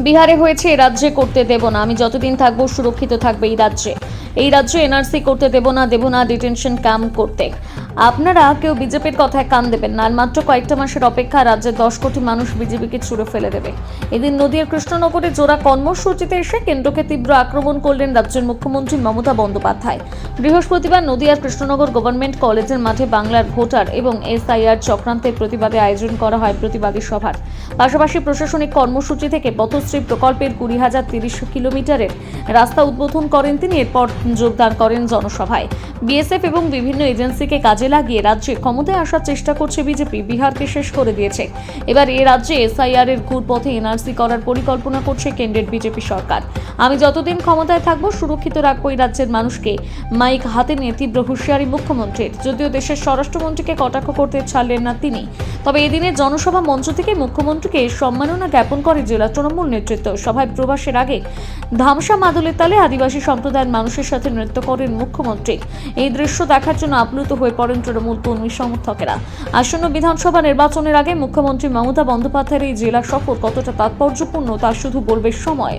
বিহারে হয়েছে রাজ্যে করতে দেব না। আমি যতদিন থাকব সুরক্ষিত থাকবে এই রাজ্যে। এই রাজ্যে এনআরসি করতে দেব না দেব না ডিটেনশন ক্যাম্প করতে। আপনারা কেউ বিজেপির কথায় কান দেবেন না, আর মাত্র কয়েকটা মাসের অপেক্ষা রাজ্যের দশ কোটি মানুষ বিজেপিকে ছুড়ে ফেলে দেবে। এদিন নদীয়ার কৃষ্ণনগরে জোড়া কর্মসূচিতে এসে কেন্দ্রকে তীব্র আক্রমণ করলেন রাজ্যের মুখ্যমন্ত্রী মমতা বন্দ্যোপাধ্যায়। বৃহস্পতিবার নদীয়ার কৃষ্ণনগর গভর্নমেন্ট কলেজের মাঠে বাংলার ভোটার এবং এসআইআর চক্রান্তের প্রতিবাদে আয়োজন করা হয় প্রতিবাদী সভার। পাশাপাশি প্রশাসনিক কর্মসূচি থেকে পথশ্রী প্রকল্পের কুড়ি হাজার তিরিশ কিলোমিটারের রাস্তা উদ্বোধন করেন তিনি। এরপর যোগদান করেন জনসভায়। বিএসএফ এবং বিভিন্ন এজেন্সিকে কাজে লাগিয়ে রাজ্যে ক্ষমতায় আসার চেষ্টা করছে বিজেপি। বিহারকে শেষ করে দিয়েছে। এবার এ রাজ্যে এসআইআর এর ঘুরপথে এনআরসি করার পরিকল্পনা করছে কেন্দ্রের বিজেপি সরকার। আমি যতদিন ক্ষমতায় থাকব, সুরক্ষিত রাখব এই রাজ্যের মানুষকে। মাইক হাতে নিয়ে তীব্র হুঁশিয়ারি মুখ্যমন্ত্রীর। যদিও দেশের স্বরাষ্ট্রমন্ত্রীকে কটাক্ষ করতে ছাড়লেন না তিনি। তবে এদিনের জনসভা মঞ্চ থেকে মুখ্যমন্ত্রীকে সম্মাননা জ্ঞাপন করে জেলা তৃণমূল নেতৃত্ব। সভায় প্রবাসের আগে ধামসা মাদলের তালে আদিবাসী সম্প্রদায়ের মানুষের সাথে নৃত্য করেন মুখ্যমন্ত্রী। এই দৃশ্য দেখার জন্য আপ্লুত হয়ে পড়েন তৃণমূল কর্মী সমর্থকেরা। আসন্ন বিধানসভা নির্বাচনের আগে মুখ্যমন্ত্রী মমতা বন্দ্যোপাধ্যায়ের এই জেলা সফর কতটা তাৎপর্যপূর্ণ তা শুধু বলবে সময়।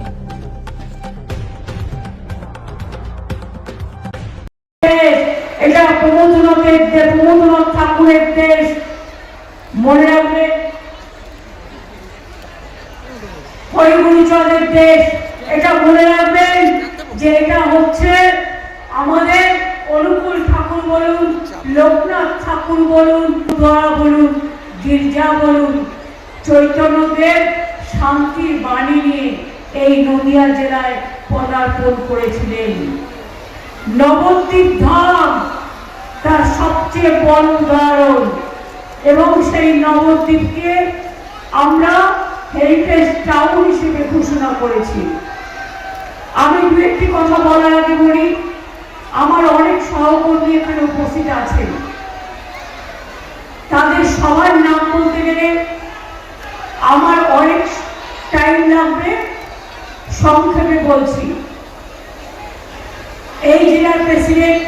এটা প্রমোদনাথের দেশ প্রমোদনাথ ঠাকুরের দেশ, মনে রাখবে? হরিগুরুচরের দেশ, এটা মনে রাখবেন যে এটা হচ্ছে বলুন, লোকনাথ ঠাকুর বলুন দোয়া বলুন, গির্জা বলুন, চৈতন্যদেব শান্তির বাণী নিয়ে এই নদিয়া জেলায় পদার্পণ করেছিলেন। নবদ্বীপ ধাম তার সবচেয়ে বড় উদাহরণ এবং সেই নবদ্বীপকে আমরা হেরিটেজ টাউন হিসেবে ঘোষণা করেছি। আমি দু একটি কথা বলার আগে বলি আমার অনেক সহকর্মী এখানে উপস্থিত আছে। তাদের সবার নাম বলতে গেলে আমার অনেক টাইম লাগবে সংক্ষেপে বলছি। এই জেলার প্রেসিডেন্ট